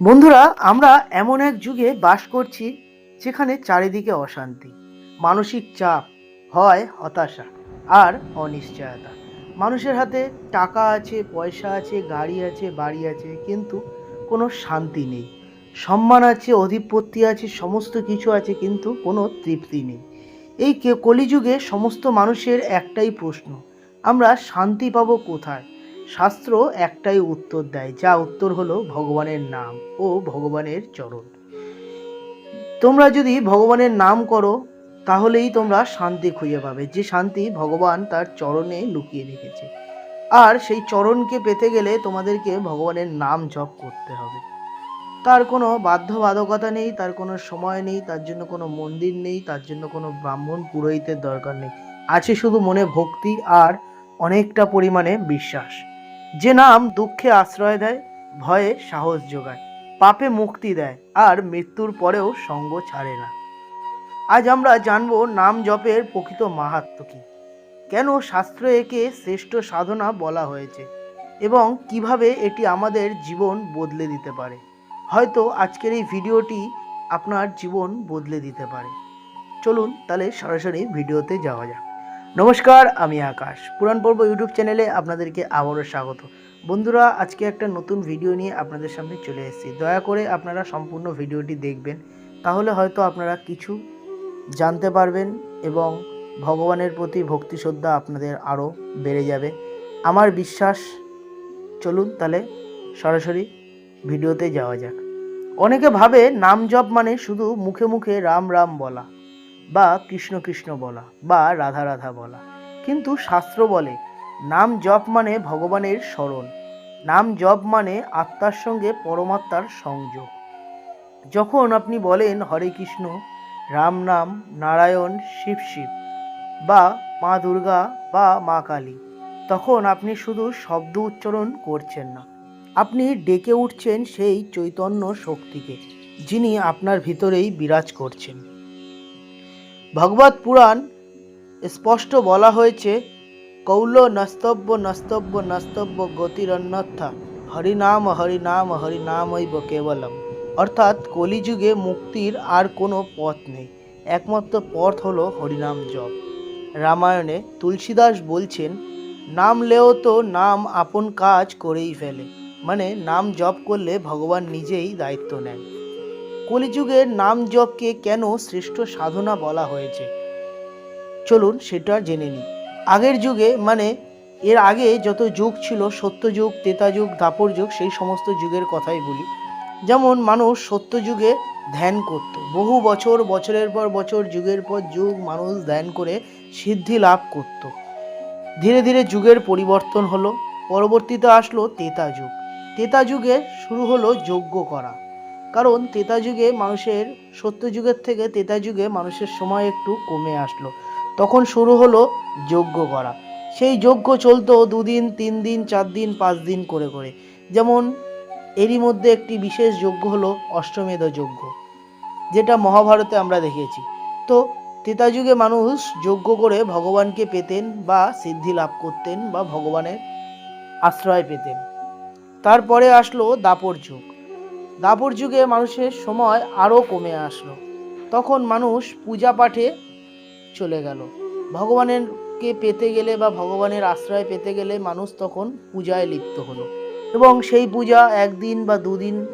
বন্ধুরা, আমরা এমন এক যুগে বাস করছি যেখানে চারিদিকে অশান্তি, মানসিক চাপ হয় হতাশা আর অনিশ্চয়তা। মানুষের হাতে টাকা আছে, পয়সা আছে, গাড়ি আছে, বাড়ি আছে, কিন্তু কোনো শান্তি নেই। সম্মান আছে অধিপত্তি আছে, সমস্ত কিছু আছে, কিন্তু কোনো তৃপ্তি নেই। এই কলিযুগে সমস্ত মানুষের একটাই প্রশ্ন, আমরা শান্তি পাবো কোথায়? শাস্ত্র একটাই উত্তর দেয়, যা উত্তর হলো ভগবানের নাম ও ভগবানের চরণ। তোমরা যদি ভগবানের নাম করো, তাহলেই তোমরা শান্তি খুঁজে পাবে, যে শান্তি ভগবান তার চরণে লুকিয়ে রেখেছে। আর সেই চরণকে পেতে গেলে তোমাদেরকে ভগবানের নাম জপ করতে হবে। তার কোনো বাধ্যবাধকতা নেই, তার কোনো সময় নেই, তার জন্য কোনো মন্দির নেই, তার জন্য কোনো ব্রাহ্মণ পুরোহিতের দরকার নেই। আছে শুধু মনে ভক্তি আর অনেকটা পরিমাণে বিশ্বাস। যে নাম দুঃখে আশ্রয় দেয়, ভয়ে সাহস যোগায়, পাপে মুক্তি দেয়, আর মৃত্যুর পরেও সঙ্গ ছাড়ে না। আজ আমরা জানব নাম জপের প্রকৃত মাহাত্ম কী। কেন শাস্ত্র একে শ্রেষ্ঠ সাধনা বলা হয়েছে, এবং কীভাবে এটি আমাদের জীবন বদলে দিতে পারে? হয়তো আজকের এই ভিডিওটি আপনার জীবন বদলে দিতে পারে। চলুন তাহলে সরাসরি ভিডিওতে যাওয়া যাক। নমস্কার, আমি আকাশ। পুরাণ পর্ব ইউটিউব চ্যানেলে আপনাদেরকে আবারও স্বাগত। বন্ধুরা, আজকে একটা নতুন ভিডিও নিয়ে আপনাদের সামনে চলে এসেছি। দয়া করে আপনারা সম্পূর্ণ ভিডিওটি দেখবেন, তাহলে হয়তো আপনারা কিছু জানতে পারবেন এবং ভগবানের প্রতি ভক্তি শ্রদ্ধা আপনাদের আরও বেড়ে যাবে। আমার বিশ্বাস, চলুন তাহলে সরাসরি ভিডিওতে যাওয়া যাক। অনেকে ভাবে নাম জপ মানে শুধু মুখে মুখে রাম রাম বলা। বা কৃষ্ণ কৃষ্ণ বলা বা রাধা রাধা বলা। কিন্তু শাস্ত্র বলে, নাম জপ মানে ভগবানের স্মরণ। নাম জপ মানে আত্মার সঙ্গে পরমাত্মার সংযোগ। যখন আপনি বলেন হরে কৃষ্ণ, রাম নাম, নারায়ণ, শিব শিব বা মা দুর্গা বা মা কালী, তখন আপনি শুধু শব্দ উচ্চারণ করছেন না। আপনি ডেকে উঠছেন সেই চৈতন্য শক্তিকে, যিনি আপনার ভিতরেই বিরাজ করছেন। ভগবত পুরাণ স্পষ্ট বলা হয়েছে, কৌল নস্তব্য নস্তব্য নস্তব্য গতিরন্যথা হরিনাম হরিনাম হরিনামৈব কেবলম। অর্থাৎ কলিযুগে মুক্তির আর কোনো পথ নেই। একমাত্র পথ হলো হরিনাম জপ। রামায়ণে তুলসীদাস বলছেন, নাম লেও তো নাম আপন কাজ করেই ফেলে। মানে নাম জপ করলে ভগবান নিজেই দায়িত্ব নেন। কলিযুগের নাম জপকে কেন শ্রেষ্ঠ সাধনা বলা হয়েছে? চলুন সেটা জেনে নিই। আগের যুগে মানে এর আগে যত যুগ ছিল, সত্যযুগ যুগ দাপর যুগ সেই সমস্ত যুগের কথাই বলি। যেমন মানুষ সত্য যুগে ধ্যান করত। বহু বছর, বছরের পর বছর, যুগের পর যুগ মানুষ ধ্যান করে সিদ্ধি লাভ করত। ধীরে ধীরে যুগের পরিবর্তন হলো। পরবর্তীতে আসলো তেতা যুগ তেতা যুগে শুরু হলো যজ্ঞ করা। কারণ তেতা যুগে মানুষের, সত্য যুগের থেকে তেতা যুগে মানুষের সময় একটু কমে আসলো। তখন শুরু হলো যজ্ঞ করা। সেই যজ্ঞ চলতো দুদিন, তিন দিন, চার দিন, পাঁচ দিন করে করে। যেমন এরই মধ্যে একটি বিশেষ যজ্ঞ হলো অষ্টমেধ যজ্ঞ, যেটা মহাভারতে আমরা দেখেছি। তো তেতা যুগে মানুষ যজ্ঞ করে ভগবানকে পেতেন বা সিদ্ধি লাভ করতেন বা ভগবানের আশ্রয় পেতেন। তারপরে আসলো দাপর যুগ। দাপর যুগে মানুষের সময় আরও কমে আসলো। তখন মানুষ পূজা পাঠে চলে গেল। ভগবানেরকে পেতে গেলে বা ভগবানের আশ্রয় পেতে গেলে মানুষ তখন পূজায় লিপ্ত হলো এবং সেই পূজা একদিন বা দুদিন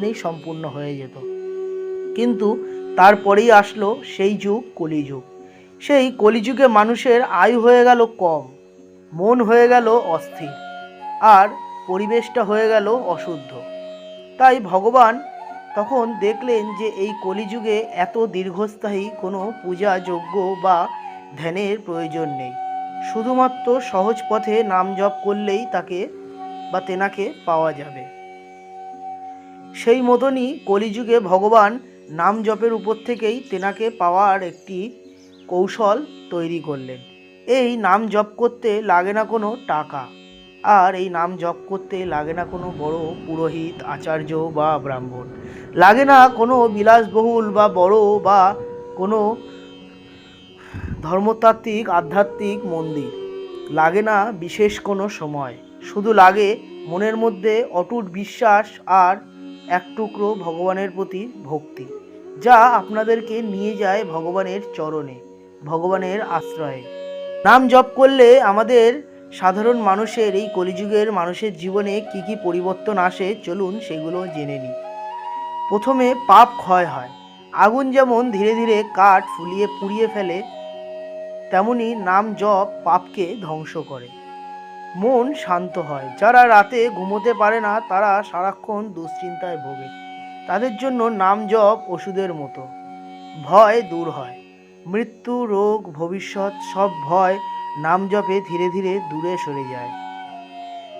নেই সম্পূর্ণ হয়ে যেত। কিন্তু তারপরেই আসলো সেই যুগ, কলিযুগ। সেই কলিযুগে মানুষের আয়ু হয়ে গেল কম, মন হয়ে গেল অস্থির, আর পরিবেশটা হয়ে গেল অশুদ্ধ। তাই ভগবান তখন দেখলেন যে এই কলিযুগে এত দীর্ঘস্থায়ী কোনো পূজা যজ্ঞ বা ধ্যানের প্রয়োজন নেই। শুধুমাত্র সহজ পথে নাম জপ করলেই তাকে বা তেনাকে পাওয়া যাবে। সেই মতনই কলিযুগে ভগবান নাম জপের উপর থেকেই তেনাকে পাওয়ার একটি কৌশল তৈরি করলেন। এই নাম জপ করতে লাগে না কোনো টাকা। আর এই নাম জপ করতে লাগে না কোনো বড় পুরোহিত, আচার্য বা ব্রাহ্মণ। লাগে না কোনো বিলাসবহুল বা বড় বা কোনো ধর্মতাত্ত্বিক, আধ্যাত্মিক মন্দির। লাগে না বিশেষ কোনো সময়। শুধু লাগে মনের মধ্যে অটুট বিশ্বাস আর এক টুকরো ভগবানের প্রতি ভক্তি, যা আপনাদেরকে নিয়ে যায় ভগবানের চরণে, ভগবানের আশ্রয়ে। নাম জপ করলে আমাদের সাধারণ মানুষের এই কলিযুগের মানুষের জীবনে কি কি পরিবর্তন আসে চলুন সেগুলো জেনে নিই। প্রথমে পাপ ক্ষয় হয়। আগুন যেমন ধীরে ধীরে কাঠ ফুলিয়ে পুড়িয়ে ফেলে, তেমনি নাম জপ পাপকে ধ্বংস করে। মন শান্ত হয়। যারা রাতে ঘুমোতে পারে না, তারা সারাক্ষণ দুশ্চিন্তায় ভোগে। তাদের জন্য নাম জপ ওষুধের মতো। ভয় দূর হয়। মৃত্যু, রোগ, ভবিষ্যৎ সব ভয় নাম জপে ধীরে ধীরে দূরে সরে যায়।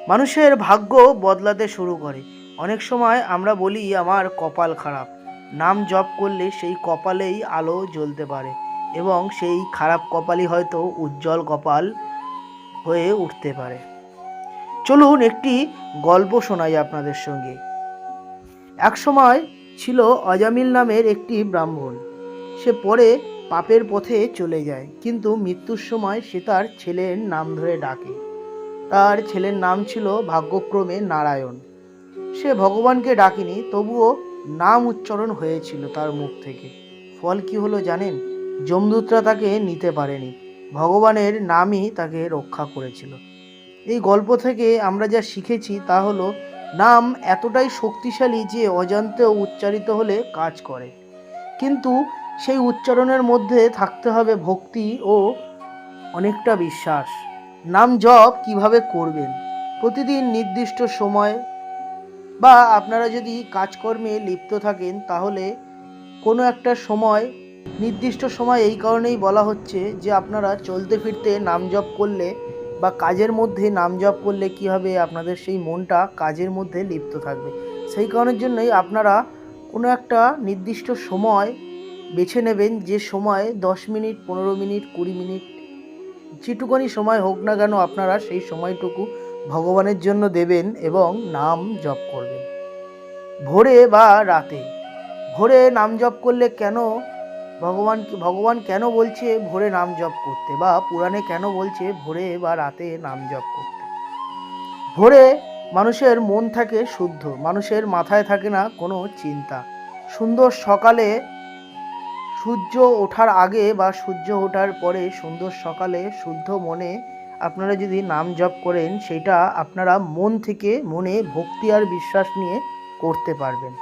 মানুষের ভাগ্য বদলাতে শুরু করে। অনেক সময় আমরা বলি, আমার কপাল খারাপ। নাম জপ করলে সেই কপালেই আলো জ্বলতে পারে এবং সেই খারাপ কপালই হয়তো উজ্জ্বল কপাল হয়ে উঠতে পারে। চলুন একটি গল্প শোনাই আপনাদের সঙ্গে। এক সময় ছিল অজামিল নামের একটি ব্রাহ্মণ। সে পরে পাপের পথে চলে যায়, কিন্তু মৃত্যুর সময় সে তার ছেলের নাম ধরে ডাকে। তার ছেলের নাম ছিল ভাগ্যক্রমে নারায়ণ। সে ভগবানকে ডাকেনি, তবুও নাম উচ্চারণ হয়েছিল তার মুখ থেকে। ফল কি হলো জানেন? যমদূতরা তাকে নিতে পারেনি। ভগবানের নামই তাকে রক্ষা করেছিল। এই গল্প থেকে আমরা যা শিখেছি তা হলো, নাম এতটাই শক্তিশালী যে অজান্তেও উচ্চারিত হলে কাজ করে। কিন্তু সেই উচ্চারণের মধ্যে থাকতে হবে ভক্তি ও অনেকটা বিশ্বাস। নাম জপ কীভাবে করবেন? প্রতিদিন নির্দিষ্ট সময় বা আপনারা যদি কাজকর্মে লিপ্ত থাকেন, তাহলে কোনো একটা সময়, নির্দিষ্ট সময় এই কারণেই বলা হচ্ছে যে আপনারা চলতে ফিরতে নাম জপ করলে বা কাজের মধ্যে নাম জপ করলে কি হবে? আপনাদের সেই মনটা কাজের মধ্যে লিপ্ত থাকবে। সেই কারণের জন্যই আপনারা কোনো একটা নির্দিষ্ট সময় বেছে নেবেন যে সময় দশ মিনিট, পনেরো মিনিট, কুড়ি মিনিট, যেটুকুনি সময় হোক না কেন আপনারা সেই সময়টুকু ভগবানের জন্য দেবেন এবং নাম জপ করবেন। ভোরে বা রাতে। ভোরে নাম জপ করলে কেন ভগবান ভগবান কেন বলছে ভোরে নাম জপ করতে বা পুরাণে কেন বলছে ভোরে বা রাতে নাম জপ করতে? ভোরে মানুষের মন থাকে শুদ্ধ, মানুষের মাথায় থাকে না কোনো চিন্তা। সুন্দর সকালে সূর্য ওঠার আগে বা সূর্য ওঠার পরে সুন্দর সকালে শুদ্ধ মনে আপনারা যদি নাম জপ করেন, সেটা আপনারা মন থেকে মনে ভক্তি আর বিশ্বাস নিয়ে করতে পারবেন।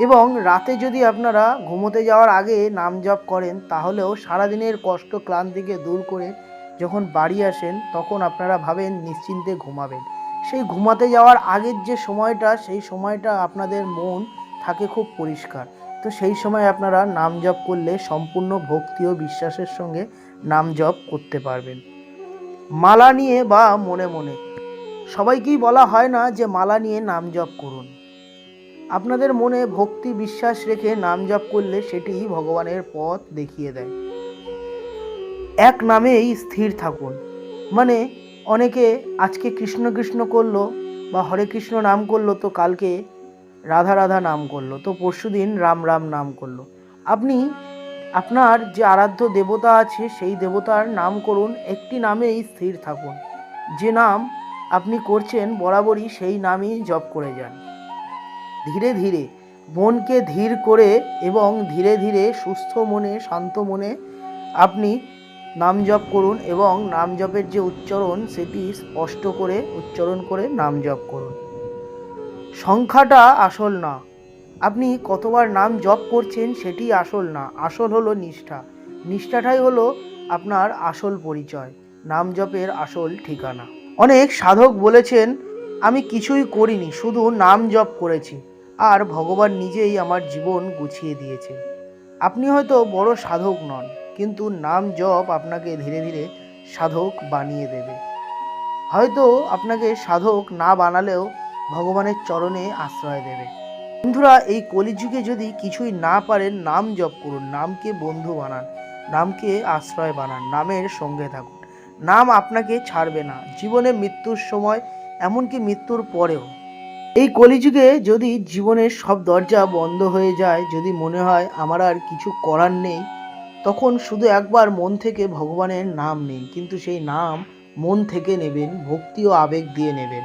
এবং রাতে যদি আপনারা ঘুমোতে যাওয়ার আগে নাম জপ করেন, তাহলেও সারাদিনের কষ্ট ক্লান্তিকে দূর করে যখন বাড়ি আসেন, তখন আপনারা ভাবেন নিশ্চিন্তে ঘুমাবেন। সেই ঘুমাতে যাওয়ার আগের যে সময়টা, সেই সময়টা আপনাদের মন থাকে খুব পরিষ্কার। তো সেই সময় আপনারা নাম জপ করলে সম্পূর্ণ ভক্তি ও বিশ্বাসের সঙ্গে নাম জপ করতে পারবেন। মালা নিয়ে বা মনে মনে। সবাইকেই বলা হয় না যে মালা নিয়ে নাম জপ করুন। আপনাদের মনে ভক্তি বিশ্বাস রেখে নাম জপ করলে সেটি ভগবানের পথ দেখিয়ে দেয়। এক নামেই স্থির থাকুন। মানে অনেকে আজকে কৃষ্ণ কৃষ্ণ করল বা হরে কৃষ্ণ নাম করল তো কালকে রাধা রাধা নাম করল, তো পরশুদিন রাম রাম নাম করল। আপনি, আপনার যে আরাধ্য দেবতা আছে, সেই দেবতার নাম করুন, একটি নামেই স্থির থাকুন। যে নাম আপনি করছেন বরাবরই সেই নামই জপ করে যান। ধীরে ধীরে মনকে ধীর করে এবং ধীরে ধীরে সুস্থ মনে, শান্ত মনে আপনি নাম জপ করুন এবং নাম জপের যে উচ্চারণ, সেটি স্পষ্ট করে, উচ্চারণ করে নাম জপ করুন। সংখ্যাটা আসল না। আপনি কতবার নাম জপ করছেন সেটি আসল না। আসল হলো নিষ্ঠা। নিষ্ঠাটাই হলো আপনার আসল পরিচয়। নাম জপের আসল ঠিকানা। অনেক সাধক বলেছেন, আমি কিছুই করিনি, শুধু নাম জপ করেছি। আর ভগবান নিজেই আমার জীবন গুছিয়ে দিয়েছে। আপনি হয়তো বড় সাধক নন, কিন্তু নাম জপ আপনাকে ধীরে ধীরে সাধক বানিয়ে দেবে। হয়তো আপনাকে সাধক না বানালেও ভগবানের চরণে আশ্রয় দেবে। বন্ধুরা, এই কলিযুগে যদি কিছুই না পারেন, নাম জপ করুন, নামকে বন্ধু বানান, নামকে আশ্রয় বানান, নামের সঙ্গে থাকুন। নাম আপনাকে ছাড়বে না, জীবনে মৃত্যুর সময়, এমনকি মৃত্যুর পরেও। এই কলিযুগে যদি জীবনের সব দরজা বন্ধ হয়ে যায়, যদি মনে হয় আমার আর কিছু করার নেই, তখন শুধু একবার মন থেকে ভগবানের নাম নিন, কিন্তু সেই নাম মন থেকে নেবেন, ভক্তি ও আবেগ দিয়ে নেবেন।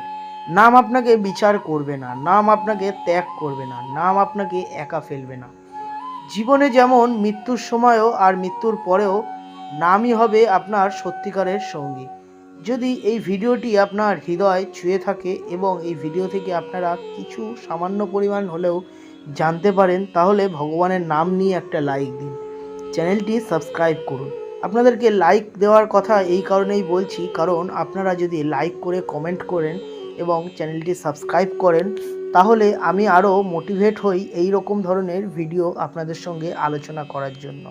নাম আপনাকে বিচার করবে না, নাম আপনাকে ত্যাগ করবে না, নাম আপনাকে একা ফেলবে না। জীবনে যেমন মৃত্যুর সময়ও আর মৃত্যুর পরেও নামই হবে আপনার সত্যিকারের সঙ্গী। যদি এই ভিডিওটি আপনার হৃদয় ছুঁয়ে থাকে এবং এই ভিডিও থেকে আপনারা কিছু সামান্য পরিমাণ হলেও জানতে পারেন, তাহলে ভগবানের নাম নিয়ে একটা লাইক দিন। চ্যানেলটি সাবস্ক্রাইব করুন। আপনাদেরকে লাইক দেওয়ার কথা এই কারণেই বলছি, কারণ আপনারা যদি লাইক করে কমেন্ট করেন এবং চ্যানেলটি সাবস্ক্রাইব করেন, তাহলে আমি আরও মোটিভেট হই এই রকম ধরনের ভিডিও আপনাদের সঙ্গে আলোচনা করার জন্য।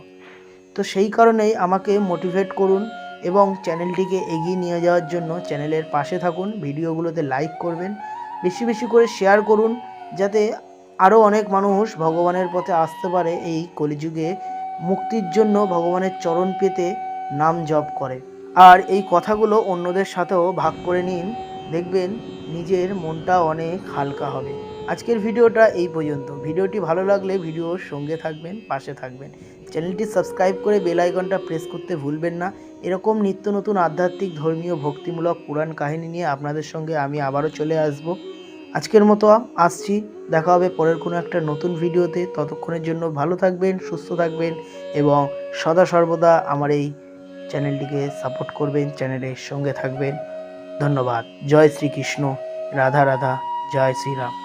তো সেই কারণেই আমাকে মোটিভেট করুন এবং চ্যানেলটিকে এগিয়ে নিয়ে যাওয়ার জন্য চ্যানেলের পাশে থাকুন, ভিডিওগুলোতে লাইক করবেন, বেশি বেশি করে শেয়ার করুন, যাতে আরও অনেক মানুষ ভগবানের পথে আসতে পারে এই কলিযুগে, মুক্তির জন্য ভগবানের চরণ পেতে নাম জপ করে। আর এই কথাগুলো অন্যদের সাথেও ভাগ করে নিন দেখবেন নিজের মনটা অনেক হালকা হবে। আজকের ভিডিওটা এই পর্যন্ত। ভিডিওটি ভালো লাগলে ভিডিওর সঙ্গে থাকবেন, পাশে থাকবেন। চ্যানেলটি সাবস্ক্রাইব করে বেল আইকনটা প্রেস করতে ভুলবেন না। এরকম নিত্য নতুন আধ্যাত্মিক, ধর্মীয়, ভক্তিমূলক পুরাণ কাহিনী নিয়ে আপনাদের সঙ্গে আমি আবারও চলে আসব। আজকের মতো আসছি। দেখা হবে পরের কোনো একটা নতুন ভিডিওতে। ততক্ষণের জন্য ভালো থাকবেন, সুস্থ থাকবেন এবং সদা সর্বদা আমার এই চ্যানেলটিকে সাপোর্ট করবেন, চ্যানেলের সঙ্গে থাকবেন। ধন্যবাদ। জয় শ্রীকৃষ্ণ। রাধা রাধা। জয় শ্রীরাম।